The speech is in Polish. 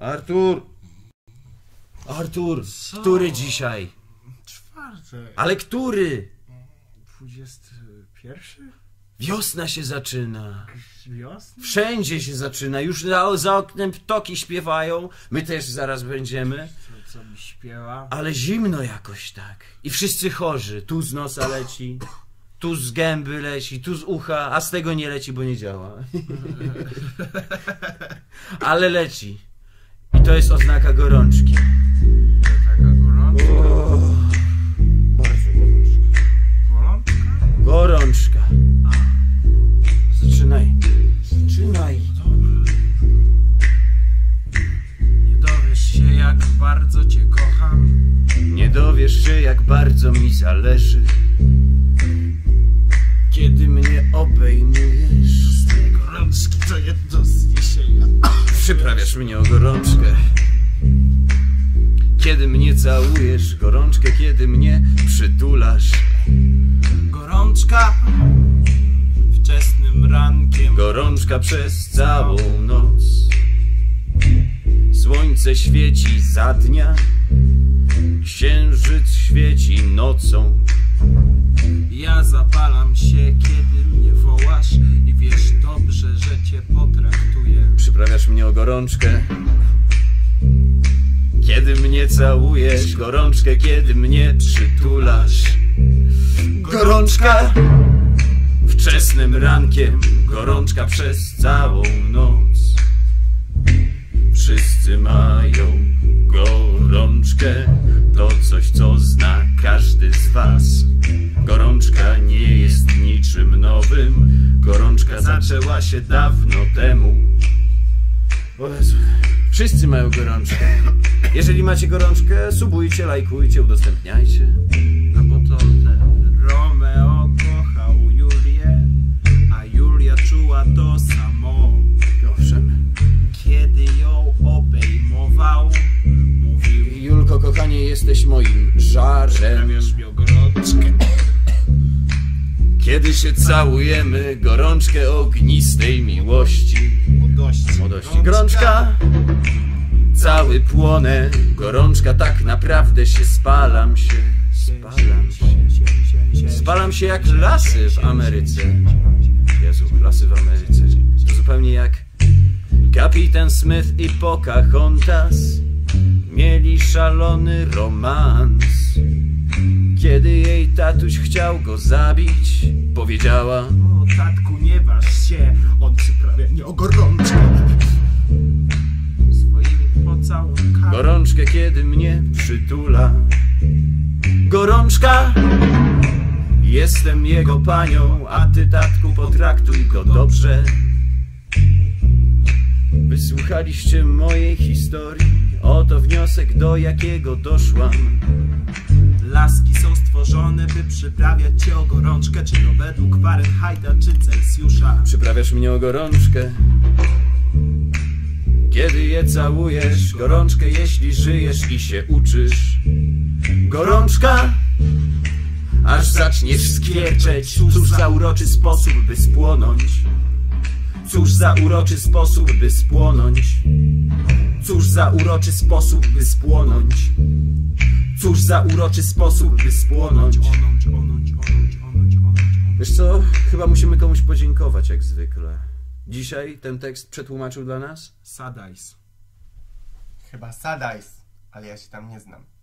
Artur! Artur, Co? który dzisiaj? Czwartek. Ale który? Dwudziesty pierwszy? Wiosna się zaczyna. Wiosny? Wszędzie się zaczyna. Już za, za oknem ptoki śpiewają. My też zaraz będziemy. Co, co mi śpiewa? Ale zimno jakoś tak. I wszyscy chorzy. Tu z nosa leci, tu z gęby leci, tu z ucha, a z tego nie leci, bo nie działa. Ale leci. I to jest oznaka gorączki. Taka gorączka. Bardzo gorączka. Bolączka? Gorączka. Zaczynaj. Zaczynaj. Nie dowiesz się jak bardzo cię kocham. Nie dowiesz się, jak bardzo mi zależy. Kiedy mnie obejmujesz, Z tej gorączki to jedno zniesienia. Przyprawiasz mnie o gorączkę. Kiedy mnie całujesz, gorączkę, kiedy mnie przytulasz. Gorączka wczesnym rankiem. Gorączka przez całą noc. Słońce świeci za dnia, księżyc świeci nocą. Ja zapalam się, kiedy mnie Mnie o gorączkę. Kiedy mnie całujesz, gorączkę, kiedy mnie przytulasz. Gorączka wczesnym rankiem, gorączka przez całą noc. Wszyscy mają gorączkę, to coś, co zna każdy z was. Gorączka nie jest niczym nowym, gorączka zaczęła się dawno temu. O Jezu. Wszyscy mają gorączkę. Jeżeli macie gorączkę, subujcie, lajkujcie, udostępniajcie. No bo to ten Romeo kochał Julię, a Julia czuła to samo. Owszem. Kiedy ją obejmował, mówił Julko, kochanie, jesteś moim żarem. Zamiast miał gorączkę. Kiedy się całujemy, gorączkę ognistej miłości. Młodości. Młodości. Gorączka, cały płonę. Gorączka, tak naprawdę się spalam się. Spalam się. Spalam się jak lasy w Ameryce. Jezu, lasy w Ameryce. To zupełnie jak kapitan Smith i Pocahontas mieli szalony romans. Kiedy jej tatuś chciał go zabić, powiedziała O tatku, nie waż się, gorączkę. Swoimi pocałunkami. Gorączkę, kiedy mnie przytula. Gorączka! Jestem jego panią, a ty, tatku, potraktuj go dobrze. Wysłuchaliście mojej historii, oto wniosek, do jakiego doszłam. Laski są stworzone, by przyprawiać cię o gorączkę, czy to według Fahrenheita, czy Celsjusza. Przyprawiasz mnie o gorączkę. Kiedy je całujesz, gorączkę, jeśli żyjesz i się uczysz. Gorączka, aż zaczniesz skwierczeć. Cóż za uroczy sposób, by spłonąć. Cóż za uroczy sposób, by spłonąć. Cóż za uroczy sposób, by spłonąć. Cóż za uroczy sposób, by spłonąć. Onąć, onąć, onąć, onąć, onąć, onąć. Wiesz co? Chyba musimy komuś podziękować jak zwykle. Dzisiaj ten tekst przetłumaczył dla nas Sadajs. Chyba Sadajs, ale ja się tam nie znam.